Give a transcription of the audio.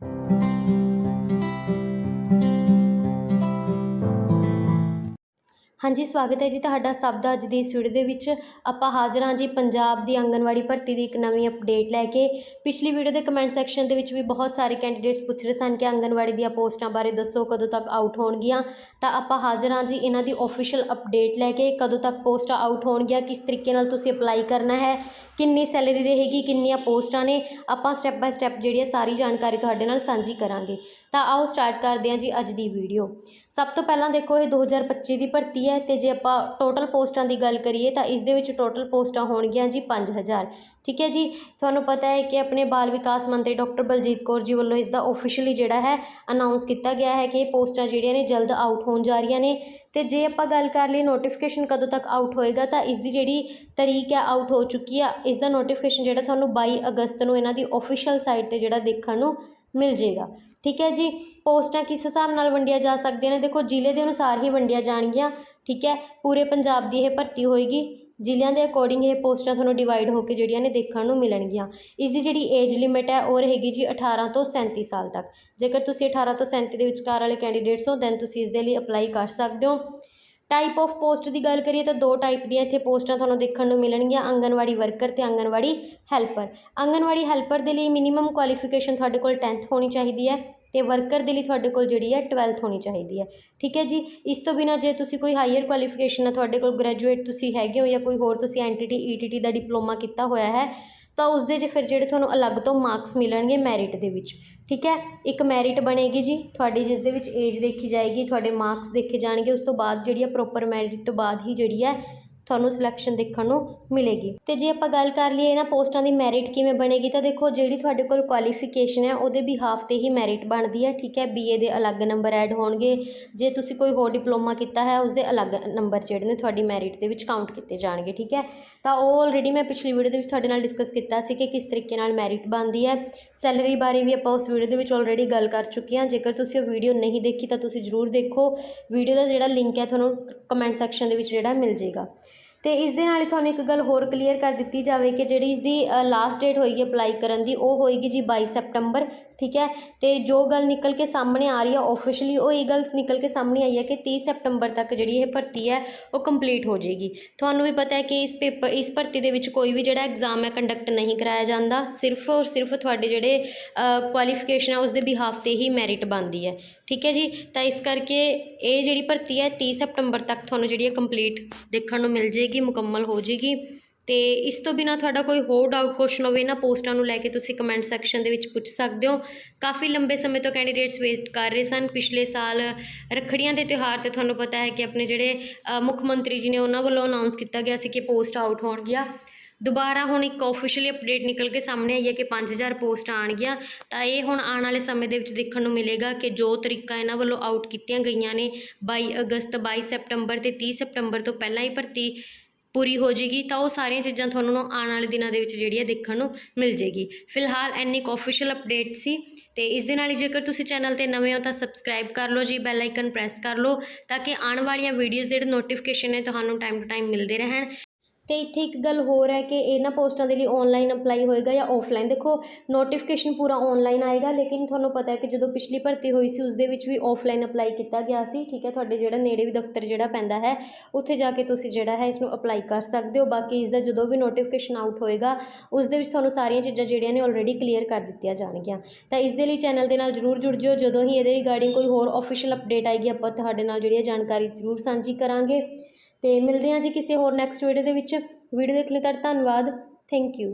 Thank you. ਹਾਂਜੀ, ਸਵਾਗਤ ਹੈ ਜੀ ਤੁਹਾਡਾ ਸਭ ਦਾ ਅੱਜ ਦੀ ਇਸ ਵੀਡੀਓ ਦੇ ਵਿੱਚ। ਆਪਾਂ ਹਾਜ਼ਰ ਹਾਂ ਜੀ ਪੰਜਾਬ ਦੀ ਆਂਗਨਵਾੜੀ ਭਰਤੀ ਦੀ ਇੱਕ ਨਵੀਂ ਅਪਡੇਟ ਲੈ ਕੇ। ਪਿਛਲੀ ਵੀਡੀਓ ਦੇ ਕਮੈਂਟ ਸੈਕਸ਼ਨ ਦੇ ਵਿੱਚ ਵੀ ਬਹੁਤ ਸਾਰੇ ਕੈਂਡੀਡੇਟਸ ਪੁੱਛ ਰਹੇ ਸਨ ਕਿ ਆਂਗਨਵਾੜੀ ਦੀਆਂ ਪੋਸਟਾਂ ਬਾਰੇ ਦੱਸੋ, ਕਦੋਂ ਤੱਕ ਆਊਟ ਹੋਣਗੀਆਂ। ਤਾਂ ਆਪਾਂ ਹਾਜ਼ਰ ਹਾਂ ਜੀ ਇਹਨਾਂ ਦੀ ਆਫੀਸ਼ੀਅਲ ਅਪਡੇਟ ਲੈ ਕੇ, ਕਦੋਂ ਤੱਕ ਪੋਸਟਾਂ ਆਊਟ ਹੋਣਗੀਆਂ, ਕਿਸ ਤਰੀਕੇ ਨਾਲ ਤੁਸੀਂ ਅਪਲਾਈ ਕਰਨਾ ਹੈ, ਕਿੰਨੀ ਸੈਲਰੀ ਰਹੇਗੀ, ਕਿੰਨੀਆਂ ਪੋਸਟਾਂ ਨੇ। ਆਪਾਂ ਸਟੈਪ ਬਾਏ ਸਟੈਪ ਜਿਹੜੀ ਹੈ ਸਾਰੀ ਜਾਣਕਾਰੀ ਤੁਹਾਡੇ ਨਾਲ ਸਾਂਝੀ ਕਰਾਂਗੇ। ਤਾਂ ਆਓ ਸਟਾਰਟ ਕਰਦੇ ਹਾਂ ਜੀ ਅੱਜ ਦੀ ਵੀਡੀਓ ਸਭ ਤੋਂ ਪਹਿਲਾਂ ਦੇਖੋ, ਇਹ 2025 ਦੀ ਭਰਤੀ ਹੈ ਤੇ ਜੇ ਆਪਾਂ ਟੋਟਲ ਪੋਸਟਾਂ ਦੀ ਗੱਲ ਕਰੀਏ ਤਾਂ ਇਸ ਦੇ ਵਿੱਚ ਟੋਟਲ ਪੋਸਟਾਂ ਹੋਣਗੀਆਂ ਜੀ 5000 ਠੀਕ ਹੈ ਜੀ? ਤੁਹਾਨੂੰ ਪਤਾ ਹੈ ਕਿ ਆਪਣੇ ਬਾਲ ਵਿਕਾਸ ਮੰਤਰੀ ਡਾਕਟਰ ਬਲਜੀਤ ਕੌਰ ਜੀ ਵੱਲੋਂ ਇਸ ਦਾ ਆਫੀਸ਼ੀਅਲੀ ਜਿਹੜਾ ਹੈ ਅਨਾਉਂਸ ਕੀਤਾ ਗਿਆ ਹੈ ਕਿ ਇਹ ਪੋਸਟਾਂ ਜਿਹੜੀਆਂ ਨੇ ਜਲਦ ਆਊਟ ਹੋਣ ਜਾ ਰਹੀਆਂ ਨੇ। ਤੇ ਜੇ ਆਪਾਂ ਗੱਲ ਕਰ ਲਈ ਨੋਟੀਫਿਕੇਸ਼ਨ ਕਦੋਂ ਤੱਕ ਆਊਟ ਹੋਏਗਾ ਤਾਂ ਇਸ ਦੀ ਜਿਹੜੀ ਤਰੀਕ ਹੈ ਆਊਟ ਹੋ ਚੁੱਕੀ ਆ। ਇਸ ਦਾ ਨੋਟੀਫਿਕੇਸ਼ਨ ਜਿਹੜਾ ਤੁਹਾਨੂੰ 22 ਅਗਸਤ ਨੂੰ ਇਹਨਾਂ ਦੀ ਆਫੀਸ਼ੀਅਲ ਸਾਈਟ ਤੇ ਜਿਹੜਾ ਦੇਖਣ ਨੂੰ ਮਿਲ ਜੇਗਾ ਠੀਕ ਹੈ ਜੀ? ਪੋਸਟਾਂ ਕਿਸ ਹਿਸਾਬ ਨਾਲ ਵੰਡੀਆਂ ਜਾ ਸਕਦੀਆਂ ਨੇ? ਦੇਖੋ ਜ਼ਿਲ੍ਹੇ ਦੇ ਅਨੁਸਾਰ ਹੀ ਵੰਡੀਆਂ ਜਾਣਗੀਆਂ। ਠੀਕ ਹੈ? ਪੂਰੇ ਪੰਜਾਬ ਦੀ ਇਹ ਭਰਤੀ ਹੋਏਗੀ। ਜ਼ਿਲ੍ਹਿਆਂ ਦੇ ਅਕੋਰਡਿੰਗ ਇਹ ਪੋਸਟਾਂ ਤੁਹਾਨੂੰ ਡਿਵਾਈਡ ਹੋ ਕੇ ਜਿਹੜੀਆਂ ਨੇ ਦੇਖਣ ਨੂੰ ਮਿਲਣਗੀਆਂ। ਇਸ ਦੀ ਜਿਹੜੀ ਏਜ ਲਿਮਿਟ ਹੈ, ਉਹ ਰਹੇਗੀ ਜੀ 18 ਤੋਂ 37 ਸਾਲ ਤੱਕ। ਜੇਕਰ ਤੁਸੀਂ 18 ਤੋਂ 37 ਦੇ ਵਿਚਕਾਰ ਵਾਲੇ ਕੈਂਡੀਡੇਟਸ ਹੋ ਦੈਨ ਤੁਸੀਂ ਇਸ ਦੇ ਲਈ ਅਪਲਾਈ ਕਰ ਸਕਦੇ ਹੋ। ਟਾਈਪ ਆਫ ਪੋਸਟ ਦੀ ਗੱਲ ਕਰੀਏ ਤਾਂ ਦੋ ਟਾਈਪ ਦੀਆਂ ਇੱਥੇ ਪੋਸਟਾਂ ਤੁਹਾਨੂੰ ਦੇਖਣ ਨੂੰ ਮਿਲਣਗੀਆਂ। ਆਂਗਨਵਾੜੀ ਵਰਕਰ ਤੇ ਆਂਗਨਵਾੜੀ ਹੈਲਪਰ ਆਂਗਨਵਾੜੀ ਹੈਲਪਰ ਦੇ ਲਈ ਮਿਨੀਮਮ ਕੁਆਲੀਫਿਕੇਸ਼ਨ ਤੁਹਾਡੇ ਕੋਲ 10th ਹੋਣੀ ਚਾਹੀਦੀ ਹੈ। ਅਤੇ ਵਰਕਰ ਦੇ ਲਈ ਤੁਹਾਡੇ ਕੋਲ ਜਿਹੜੀ ਹੈ 12th ਹੋਣੀ ਚਾਹੀਦੀ ਹੈ। ਠੀਕ ਹੈ ਜੀ? ਇਸ ਤੋਂ ਬਿਨਾਂ ਜੇ ਤੁਸੀਂ ਕੋਈ ਹਾਇਰ ਕੁਆਲੀਫਿਕੇਸ਼ਨ ਹੈ, ਤੁਹਾਡੇ ਕੋਲ ਗ੍ਰੈਜੂਏਟ ਤੁਸੀਂ ਹੈਗੇ ਹੋ ਜਾਂ ਕੋਈ ਹੋਰ ਤੁਸੀਂ N T T E T T ਦਾ ਡਿਪਲੋਮਾ ਕੀਤਾ ਹੋਇਆ ਹੈ, ਤਾਂ ਉਸ ਦੇ 'ਚ ਫਿਰ ਜਿਹੜੇ ਤੁਹਾਨੂੰ ਅਲੱਗ ਤੋਂ ਮਾਰਕਸ ਮਿਲਣਗੇ ਮੈਰਿਟ ਦੇ ਵਿੱਚ। ਠੀਕ ਹੈ? ਇੱਕ ਮੈਰਿਟ ਬਣੇਗੀ ਜੀ, ਤੁਹਾਡੀ ਜਿਸ ਦੇ ਵਿੱਚ ਏਜ ਦੇਖੀ ਜਾਏਗੀ, ਤੁਹਾਡੇ ਮਾਰਕਸ ਦੇਖੇ ਜਾਣਗੇ, ਉਸ ਤੋਂ ਬਾਅਦ ਜਿਹੜੀ ਹੈ ਪ੍ਰੋਪਰ ਮੈਰਿਟ ਤੋਂ ਬਾਅਦ ਹੀ ਜਿਹੜੀ ਹੈ ਤੁਹਾਨੂੰ ਸਿਲੈਕਸ਼ਨ ਦੇਖਣ ਨੂੰ ਮਿਲੇਗੀ। ਤੇ ਜੇ ਆਪਾਂ ਗੱਲ ਕਰ ਲਈਏ ਇਹਨਾਂ ਪੋਸਟਾਂ ਦੀ ਮੈਰਿਟ ਕਿਵੇਂ ਬਣੇਗੀ, ਤਾਂ ਦੇਖੋ ਜਿਹੜੀ ਤੁਹਾਡੇ ਕੋਲ ਕੁਆਲੀਫਿਕੇਸ਼ਨ ਹੈ, ਉਹਦੇ ਬਿਹਾਫ ਤੇ ਹੀ ਮੈਰਿਟ ਬਣਦੀ ਹੈ, ਠੀਕ ਹੈ? ਬੀਏ ਦੇ ਅਲੱਗ ਨੰਬਰ ਐਡ ਹੋਣਗੇ। ਜੇ ਤੁਸੀਂ ਕੋਈ ਹੋਰ ਡਿਪਲੋਮਾ ਕੀਤਾ ਹੈ, ਉਸਦੇ ਅਲੱਗ ਨੰਬਰ ਜਿਹੜੇ ਨੇ ਤੁਹਾਡੀ ਮੈਰਿਟ ਦੇ ਵਿੱਚ ਕਾਊਂਟ ਕੀਤੇ ਜਾਣਗੇ, ਠੀਕ ਹੈ? ਤਾਂ ਉਹ ਆਲਰੇਡੀ ਮੈਂ ਪਿਛਲੀ ਵੀਡੀਓ ਦੇ ਵਿੱਚ ਤੁਹਾਡੇ ਨਾਲ ਡਿਸਕਸ ਕੀਤਾ ਸੀ ਕਿ ਕਿਸ ਤਰੀਕੇ ਨਾਲ ਮੈਰਿਟ ਬਣਦੀ ਹੈ। ਸੈਲਰੀ ਬਾਰੇ ਵੀ ਆਪਾਂ ਉਸ ਵੀਡੀਓ ਦੇ ਵਿੱਚ ਆਲਰੇਡੀ ਗੱਲ ਕਰ ਚੁੱਕੇ ਹਾਂ। ਜੇਕਰ ਤੁਸੀਂ ਉਹ ਵੀਡੀਓ ਨਹੀਂ ਦੇਖੀ, ਤਾਂ ਤੁਸੀਂ ਜ਼ਰੂਰ ਦੇਖੋ। ਵੀਡੀਓ ਦਾ ਜਿਹੜਾ ਲਿੰਕ ਹੈ, ਤੁਹਾਨੂੰ ਕਮੈਂਟ ਸੈਕਸ਼ਨ ਦੇ ਵਿੱਚ ਜਿਹੜਾ ਮਿਲ ਜੇਗਾ ਅਤੇ ਇਸ ਦੇ ਨਾਲ ਹੀ ਤੁਹਾਨੂੰ ਇੱਕ ਗੱਲ ਹੋਰ ਕਲੀਅਰ ਕਰ ਦਿੱਤੀ ਜਾਵੇ ਕਿ ਜਿਹੜੀ ਇਸਦੀ ਲਾਸਟ ਡੇਟ ਹੋਏਗੀ ਅਪਲਾਈ ਕਰਨ ਦੀ, ਉਹ ਹੋਏਗੀ ਜੀ ਬਾਈ ਸੈਪਟੰਬਰ ਠੀਕ ਹੈ? ਅਤੇ ਜੋ ਗੱਲ ਨਿਕਲ ਕੇ ਸਾਹਮਣੇ ਆ ਰਹੀ ਹੈ ਔਫਿਸ਼ਲੀ ਉਹ ਇਹ ਗੱਲ ਨਿਕਲ ਕੇ ਸਾਹਮਣੇ ਆਈ ਹੈ ਕਿ ਤੀਹ ਸੈਪਟੰਬਰ ਤੱਕ ਜਿਹੜੀ ਇਹ ਭਰਤੀ ਹੈ, ਉਹ ਕੰਪਲੀਟ ਹੋ ਜਾਏਗੀ। ਤੁਹਾਨੂੰ ਵੀ ਪਤਾ ਹੈ ਕਿ ਇਸ ਪੇਪਰ ਇਸ ਭਰਤੀ ਦੇ ਵਿੱਚ ਕੋਈ ਵੀ ਜਿਹੜਾ ਐਗਜ਼ਾਮ ਹੈ ਕੰਡਕਟ ਨਹੀਂ ਕਰਾਇਆ ਜਾਂਦਾ। ਸਿਰਫ ਔਰ ਸਿਰਫ ਤੁਹਾਡੇ ਜਿਹੜੇ ਕੁਆਲੀਫਿਕੇਸ਼ਨ ਹੈ ਉਸ ਦੇ ਬਿਹਾਫ ਤੇ ਹੀ ਮੈਰਿਟ ਬਣਦੀ ਹੈ। ਠੀਕ ਹੈ ਜੀ? ਤਾਂ ਇਸ ਕਰਕੇ ਇਹ ਜਿਹੜੀ ਭਰਤੀ ਹੈ 30 ਸੈਪਟੰਬਰ ਤੱਕ ਤੁਹਾਨੂੰ ਜਿਹੜੀ ਹੈ ਕੰਪਲੀਟ ਦੇਖਣ ਨੂੰ ਮਿਲ ਜੇਗੀ ਮੁਕੰਮਲ ਹੋ ਜੇਗੀ ਤੇ ਇਸ ਤੋਂ ਬਿਨਾ ਤੁਹਾਡਾ ਕੋਈ ਹੋਰ ਡਾਊਟ ਕੁਐਸਚਨ ਹੋਵੇ ਨਾ ਪੋਸਟਾਂ ਨੂੰ ਲੈ ਕੇ ਤੁਸੀਂ ਕਮੈਂਟ ਸੈਕਸ਼ਨ ਦੇ ਵਿੱਚ ਪੁੱਛ ਸਕਦੇ ਹੋ। ਕਾਫੀ ਲੰਬੇ ਸਮੇਂ ਤੋਂ ਕੈਂਡੀਡੇਟਸ ਵੇਟ ਕਰ ਰਹੇ ਸਨ। ਪਿਛਲੇ ਸਾਲ ਰੱਖੜੀਆਂ ਦੇ ਤਿਉਹਾਰ ਤੇ ਤੁਹਾਨੂੰ ਪਤਾ ਹੈ ਕਿ ਆਪਣੇ ਜਿਹੜੇ ਮੁੱਖ ਮੰਤਰੀ ਜੀ ਨੇ ਉਹਨਾਂ ਵੱਲੋਂ ਅਨਾਉਂਸ ਕੀਤਾ ਗਿਆ ਸੀ ਕਿ ਪੋਸਟ ਆਊਟ ਹੋਣਗੀਆਂ। ਦੁਬਾਰਾ ਹੁਣ ਇੱਕ ਆਫੀਸ਼ੀਅਲੀ ਅਪਡੇਟ ਨਿਕਲ ਕੇ ਸਾਹਮਣੇ ਆਈ ਹੈ ਕਿ 5000 ਪੋਸਟਾਂ ਆਣਗੀਆਂ ਤਾਂ ਇਹ ਹੁਣ ਆਉਣ ਵਾਲੇ ਸਮੇਂ ਦੇ ਵਿੱਚ ਦੇਖਣ ਨੂੰ ਮਿਲੇਗਾ ਕਿ ਜੋ ਤਰੀਕਾ ਇਹਨਾਂ ਵੱਲੋਂ ਆਊਟ ਕੀਤੀਆਂ ਗਈਆਂ ਨੇ 22 ਅਗਸਤ 22 ਸੈਪਟੰਬਰ ਤੇ 30 ਸੈਪਟੰਬਰ ਤੋਂ ਪਹਿਲਾਂ ਹੀ ਭਰਤੀ ਪੂਰੀ ਹੋ ਜੇਗੀ ਤਾਂ ਉਹ ਸਾਰੀਆਂ ਚੀਜ਼ਾਂ ਤੁਹਾਨੂੰ ਆਉਣ ਵਾਲੇ ਦਿਨਾਂ ਦੇ ਵਿੱਚ ਜਿਹੜੀ ਹੈ ਦੇਖਣ ਨੂੰ ਮਿਲ ਜੇਗੀ ਫਿਲਹਾਲ ਇੰਨੀ ਕੁ ਆਫੀਸ਼ੀਅਲ ਅਪਡੇਟ ਸੀ ਤੇ ਇਸ ਦੇ ਨਾਲ ਹੀ ਜੇਕਰ ਤੁਸੀਂ ਚੈਨਲ ਤੇ ਨਵੇਂ ਹੋ ਤਾਂ ਸਬਸਕ੍ਰਾਈਬ ਕਰ ਲਓ ਜੀ ਬੈਲ ਆਈਕਨ ਪ੍ਰੈਸ ਕਰ ਲਓ, ਤਾਂ ਕਿ ਆਉਣ ਵਾਲੀਆਂ ਵੀਡੀਓਜ਼ ਜਿਹੜੇ ਨੋਟੀਫਿਕੇਸ਼ਨ ਨੇ, ਤੁਹਾਨੂੰ ਟਾਈਮ ਟੂ ਟਾਈਮ ਮਿਲਦੇ ਰਹਿਣ। ਅਤੇ ਇੱਥੇ ਇੱਕ ਗੱਲ ਹੋਰ ਹੈ ਕਿ ਇਹਨਾਂ ਪੋਸਟਾਂ ਦੇ ਲਈ ਔਨਲਾਈਨ ਅਪਲਾਈ ਹੋਏਗਾ ਜਾਂ ਔਫਲਾਈਨ ਦੇਖੋ ਨੋਟੀਫਿਕੇਸ਼ਨ ਪੂਰਾ ਔਨਲਾਈਨ ਆਏਗਾ, ਲੇਕਿਨ ਤੁਹਾਨੂੰ ਪਤਾ ਹੈ ਕਿ ਜਦੋਂ ਪਿਛਲੀ ਭਰਤੀ ਹੋਈ ਸੀ ਉਸ ਦੇ ਵਿੱਚ ਵੀ ਔਫਲਾਈਨ ਅਪਲਾਈ ਕੀਤਾ ਗਿਆ ਸੀ। ਠੀਕ ਹੈ, ਤੁਹਾਡੇ ਜਿਹੜਾ ਨੇੜੇ ਵੀ ਦਫ਼ਤਰ ਜਿਹੜਾ ਪੈਂਦਾ ਹੈ, ਉੱਥੇ ਜਾ ਕੇ ਤੁਸੀਂ ਜਿਹੜਾ ਹੈ ਇਸ ਨੂੰ ਅਪਲਾਈ ਕਰ ਸਕਦੇ ਹੋ। ਬਾਕੀ ਇਸ ਦਾ ਜਦੋਂ ਵੀ ਨੋਟੀਫਿਕੇਸ਼ਨ ਆਊਟ ਹੋਏਗਾ ਉਸ ਦੇ ਵਿੱਚ ਤੁਹਾਨੂੰ ਸਾਰੀਆਂ ਚੀਜ਼ਾਂ ਜਿਹੜੀਆਂ ਨੇ ਆਲਰੇਡੀ ਕਲੀਅਰ ਕਰ ਦਿੱਤੀਆਂ ਜਾਣਗੀਆਂ। ਤਾਂ ਇਸ ਦੇ ਲਈ ਚੈਨਲ ਦੇ ਨਾਲ ਜਰੂਰ ਜੁੜ ਜਿਓ। ਜਦੋਂ ਹੀ ਇਹਦੇ ਰਿਗਾਰਡਿੰਗ ਕੋਈ ਹੋਰ ਆਫੀਸ਼ੀਅਲ ਅਪਡੇਟ ਆਏਗੀ, ਆਪਾਂ ਤੁਹਾਡੇ ਨਾਲ ਜਿਹੜੀ ਹੈ ਜਾਣਕਾਰੀ ਜ਼ਰੂਰ ਸਾਂਝੀ ਕਰਾਂਗੇ। ਤੇ ਮਿਲਦੇ ਹਾਂ ਜੀ ਕਿਸੇ ਹੋਰ ਨੈਕਸਟ ਵੀਡੀਓ ਦੇ ਵਿੱਚ। ਵੀਡੀਓ ਦੇਖਣ ਲਈ ਤੁਹਾਡਾ ਧੰਨਵਾਦ। Thank you